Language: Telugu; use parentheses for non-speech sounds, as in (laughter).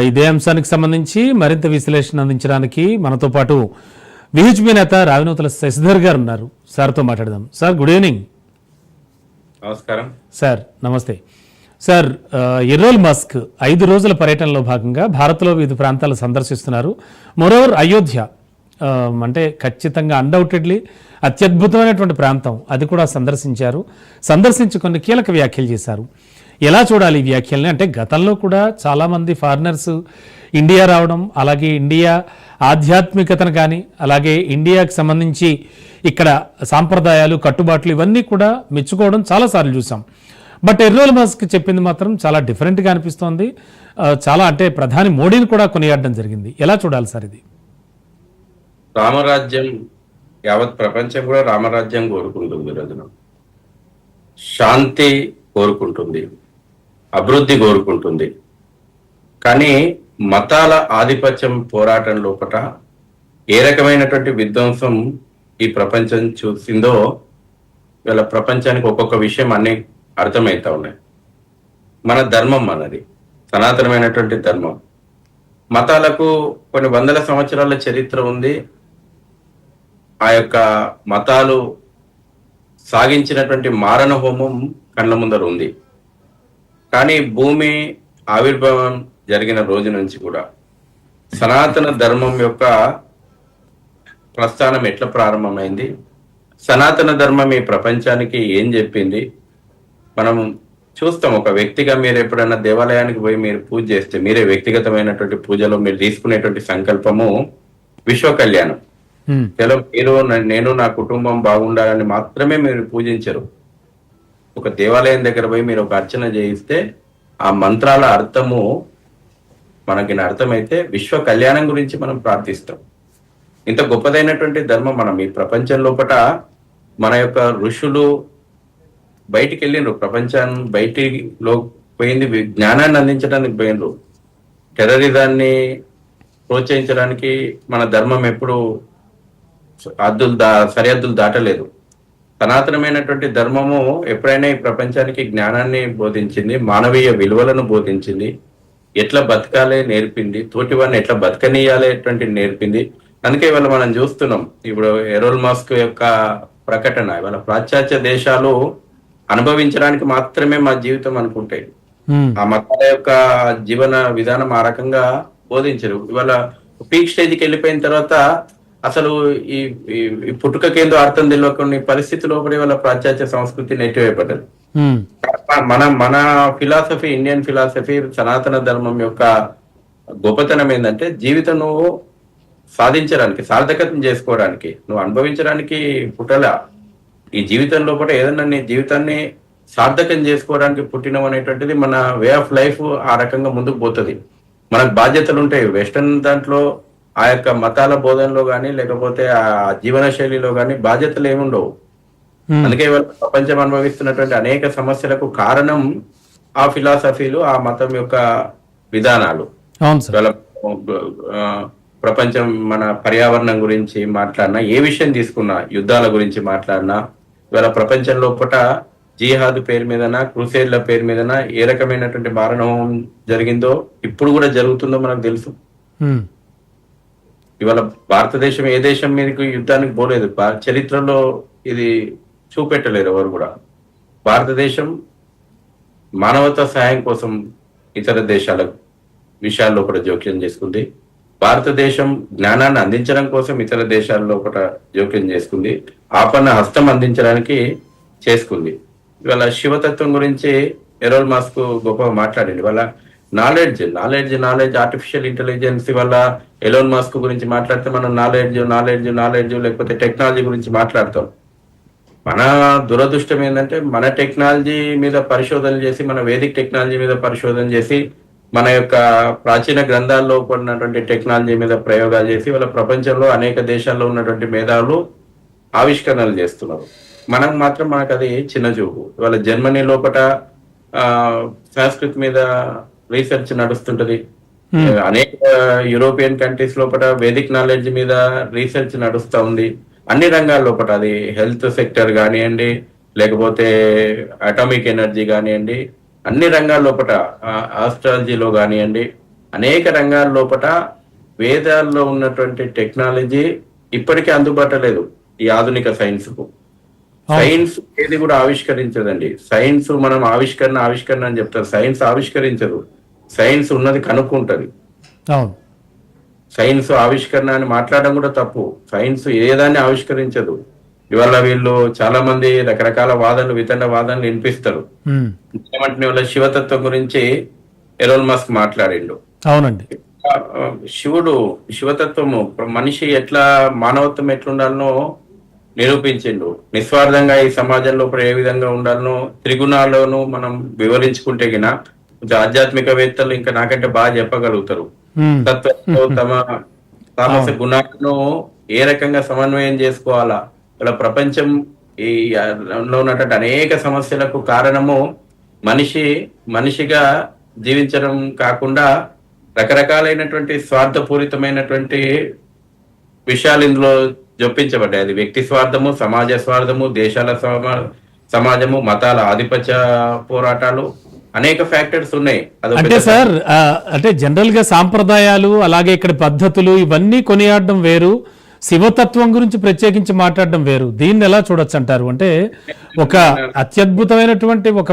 ఇదే అంశానికి సంబంధించి మరింత విశ్లేషణ అందించడానికి మనతో పాటు విహెచ్పి నేత రావినూతల శశిధర్ గారు ఉన్నారు. సార్తో మాట్లాడదాం. Sir good evening. నమస్కారం. సార్ నమస్తే. సార్ ఎర్రోల్ మస్క్ ఐదు రోజుల పర్యటనలో భాగంగా భారత్లో వివిధ ప్రాంతాలు సందర్శిస్తున్నారు. మోరోవర్ అయోధ్య అంటే ఖచ్చితంగా అన్డౌటెడ్లీ అత్యద్భుతమైనటువంటి ప్రాంతం. అది కూడా సందర్శించారు. సందర్శించి కొన్ని కీలక వ్యాఖ్యలు చేశారు. ఎలా చూడాలి ఈ వ్యాఖ్యల్ని? అంటే గతంలో కూడా చాలామంది ఫారినర్స్ ఇండియా రావడం అలాగే ఇండియా ఆధ్యాత్మికతను కానీ అలాగే ఇండియాకి సంబంధించి ఇక్కడ సాంప్రదాయాలు కట్టుబాట్లు ఇవన్నీ కూడా మెచ్చుకోవడం చాలాసార్లు చూసాం. బట్ ఎర్రోల్ మస్క్ చెప్పింది మాత్రం చాలా డిఫరెంట్గా అనిపిస్తోంది. చాలా అంటే ప్రధాని మోడీని కూడా కొనియాడడం జరిగింది. ఎలా చూడాలి సార్ ఇది? రామరాజ్యం యావత్ ప్రపంచం కూడా రామరాజ్యం కోరుకుంటుంది ఈ రోజున. శాంతి కోరుకుంటుంది. అభివృద్ధి కోరుకుంటుంది. కానీ మతాల ఆధిపత్యం పోరాటం లోపట ఏ రకమైనటువంటి విధ్వంసం ఈ ప్రపంచం చూసిందో వీళ్ళ ప్రపంచానికి ఒక్కొక్క విషయం అన్ని అర్థమవుతా ఉన్నాయి. మన ధర్మం మనది సనాతనమైనటువంటి ధర్మం. మతాలకు కొన్ని వందల సంవత్సరాల చరిత్ర ఉంది. ఆ యొక్క మతాలు సాగించినటువంటి మారణ హోమం కళ్ళ ముందర ఉంది. కానీ భూమి ఆవిర్భావం జరిగిన రోజు నుంచి కూడా సనాతన ధర్మం యొక్క ప్రస్థానం ఎట్లా ప్రారంభమైంది? సనాతన ధర్మం ఈ ప్రపంచానికి ఏం చెప్పింది? మనం చూస్తాం ఒక వ్యక్తిగా మీరు ఎప్పుడైనా దేవాలయానికి పోయి మీరు పూజ చేస్తే మీరే వ్యక్తిగతమైనటువంటి పూజలో మీరు తీసుకునేటువంటి సంకల్పము విశ్వ కళ్యాణం. కేవలం మీరు నేను నా కుటుంబం బాగుండాలని మాత్రమే మీరు పూజించరు. ఒక దేవాలయం దగ్గర పోయి మీరు ఒక అర్చన చేయిస్తే ఆ మంత్రాల అర్థము మనకి అర్థమైతే విశ్వ కళ్యాణం గురించి మనం ప్రార్థిస్తాం. ఇంత గొప్పదైనటువంటి ధర్మం మనం ఈ ప్రపంచం లోపల మన యొక్క ఋషులు బయటికి వెళ్ళిండ్రు. ప్రపంచాన్ని బయటిలో పోయింది. జ్ఞానాన్ని అందించడానికి పోయినరు టెర్రరిజాన్ని ప్రోత్సహించడానికి మన ధర్మం ఎప్పుడు అద్దులు దా సరిహద్దులు దాటలేదు. సనాతనమైనటువంటి ధర్మము ఎప్పుడైనా ఈ ప్రపంచానికి జ్ఞానాన్ని బోధించింది మానవీయ విలువలను బోధించింది ఎట్లా బతకాలి నేర్పింది తోటి వారిని ఎట్లా బతకనీయాలి నేర్పింది. అందుకే ఇవాళ మనం చూస్తున్నాం ఇప్పుడు ఎరోల్ మాస్క్ యొక్క ప్రకటన ఇవాళ పాశ్చాత్య దేశాలు అనుభవించడానికి మాత్రమే మా జీవితం అనుకుంటాయి. ఆ మతాల యొక్క జీవన విధానం ఆ రకంగా బోధించరు. ఇవాళ పీక్ స్టేజ్కి వెళ్ళిపోయిన తర్వాత అసలు ఈ ఈ- ఈ పుట్టుకకేందో అర్థం తెలియకుండా పరిస్థితిలో కూడా ఇవాళ పాశ్చాత్య సంస్కృతి నెట్టివేయబడ్డది. మన మన ఫిలాసఫీ ఇండియన్ ఫిలాసఫీ సనాతన ధర్మం యొక్క గొప్పతనం ఏంటంటే జీవితం నువ్వు సాధించడానికి సార్థకతం చేసుకోవడానికి నువ్వు అనుభవించడానికి పుట్టలా. ఈ జీవితం లోపల ఏదన్నా నీ జీవితాన్ని సార్థకం చేసుకోవడానికి పుట్టినవు అనేటువంటిది మన వే ఆఫ్ లైఫ్ ఆ రకంగా ముందుకు పోతుంది. మనకు బాధ్యతలు ఉంటాయి. వెస్టర్న్ దాంట్లో ఆ యొక్క మతాల బోధనలో కానీ లేకపోతే ఆ జీవన శైలిలో కానీ బాధ్యతలు ఏముండవు. అందుకే ప్రపంచం అనుభవిస్తున్నటువంటి అనేక సమస్యలకు కారణం ఆ ఫిలాసఫీలు ఆ మతం యొక్క విధానాలు ప్రపంచం మన పర్యావరణం గురించి మాట్లాడినా ఏ విషయం తీసుకున్నా యుద్ధాల గురించి మాట్లాడినా ఇవాళ ప్రపంచం లోపల జిహాద్ పేరు మీదనా క్రూసేడ్ల పేరు మీదనా ఏ రకమైనటువంటి మారణం జరిగిందో ఇప్పుడు కూడా జరుగుతుందో మనకు తెలుసు. ఇవాళ భారతదేశం ఏ దేశం మీదకి యుద్ధానికి పోలేదు. చరిత్రలో ఇది చూపెట్టలేరు ఎవరు కూడా. భారతదేశం మానవతా సహాయం కోసం ఇతర దేశాల విషయాల్లో కూడా జోక్యం చేసుకుంది. భారతదేశం జ్ఞానాన్ని అందించడం కోసం ఇతర దేశాల్లో కూడా జోక్యం చేసుకుంది. ఆపన్న హస్తం అందించడానికి చేసుకుంది. ఇవాళ శివతత్వం గురించి ఎరోల్ మాస్క్ గొప్ప మాట్లాడింది వాళ్ళ knowledge knowledge knowledge artificial intelligence వల్ల ఎలోన్ మాస్క్ గురించి మాట్లాడితే మనం నాలెడ్జ్ నాలెడ్జ్ నాలెడ్జ్ లేకపోతే టెక్నాలజీ గురించి మాట్లాడతాం. మన దురదృష్టం ఏంటంటే మన టెక్నాలజీ మీద పరిశోధన చేసి మన వేదిక్ టెక్నాలజీ మీద పరిశోధన చేసి మన యొక్క ప్రాచీన గ్రంథాల్లో ఉన్నటువంటి టెక్నాలజీ మీద ప్రయోగాలు చేసి వాళ్ళ ప్రపంచంలో అనేక దేశాల్లో ఉన్నటువంటి మేధావులు ఆవిష్కరణలు చేస్తున్నారు. మనం మాత్రం మనకు అది చిన్న చూపు. ఇవాళ జర్మనీ లోపల సంస్కృతి మీద రీసెర్చ్ నడుస్తుంటది. అనేక యూరోపియన్ కంట్రీస్ లోపల వేదిక్ నాలెడ్జ్ మీద రీసెర్చ్ నడుస్తా ఉంది. అన్ని రంగాల లోపల అది హెల్త్ సెక్టర్ కానివ్వండి లేకపోతే అటామిక్ ఎనర్జీ కానివ్వండి అన్ని రంగాల లోపల ఆస్ట్రాలజీలో కానివ్వండి అనేక రంగాల లోపల వేదాల్లో ఉన్నటువంటి టెక్నాలజీ ఇప్పటికీ అందుబాటులో లేదు ఈ ఆధునిక సైన్స్కు. సైన్స్ ఏది కూడా ఆవిష్కరించదండి. సైన్స్ మనం ఆవిష్కరణ ఆవిష్కరణ అని చెప్తారు. సైన్స్ ఆవిష్కరించదు. సైన్స్ ఉన్నది కనుక్కుంటది. సైన్స్ ఆవిష్కరణ అని మాట్లాడడం కూడా తప్పు. సైన్స్ ఏదాన్ని ఆవిష్కరించదు. ఇవాళ వీళ్ళు చాలా మంది రకరకాల వాదనలు వితండ వాదనలు వినిపిస్తారు. ఏమంటే వాళ్ళ శివతత్వం గురించి ఎరోన్ మస్క్ మాట్లాడిండు. అవునండి. శివుడు శివతత్వము మనిషి ఎట్లా మానవత్వం ఎట్లుండాలనో నిరూపించిండు. నిస్వార్థంగా ఈ సమాజంలో ఇప్పుడు ఏ విధంగా ఉండాలనో త్రిగుణాలను మనం వివరించుకుంటే గిన కొంచెం ఆధ్యాత్మికవేత్తలు ఇంకా నాకంటే బాగా చెప్పగలుగుతారు. తత్వంతో (laughs) తమ తామస గుణాలను ఏ రకంగా సమన్వయం చేసుకోవాలా? ఇలా ప్రపంచం ఈ ఉన్నటువంటి అనేక సమస్యలకు కారణము మనిషి మనిషిగా జీవించడం కాకుండా రకరకాలైనటువంటి స్వార్థపూరితమైనటువంటి విషయాలు ఇందులో జొప్పించబడ్డాయి. అది వ్యక్తి స్వార్థము సమాజ స్వార్థము దేశాల సమా- సమాజము మతాల ఆధిపత్య పోరాటాలు అనేక ఫ్యాక్టర్స్ ఉన్నాయి. అంటే సార్ అంటే జనరల్గా సాంప్రదాయాలు అలాగే ఇక్కడ పద్ధతులు ఇవన్నీ కొనియాడడం వేరు. శివతత్వం గురించి ప్రత్యేకించి మాట్లాడడం వేరు. దీన్ని ఎలా చూడొచ్చు అంటారు? అంటే ఒక అత్యద్భుతమైనటువంటి ఒక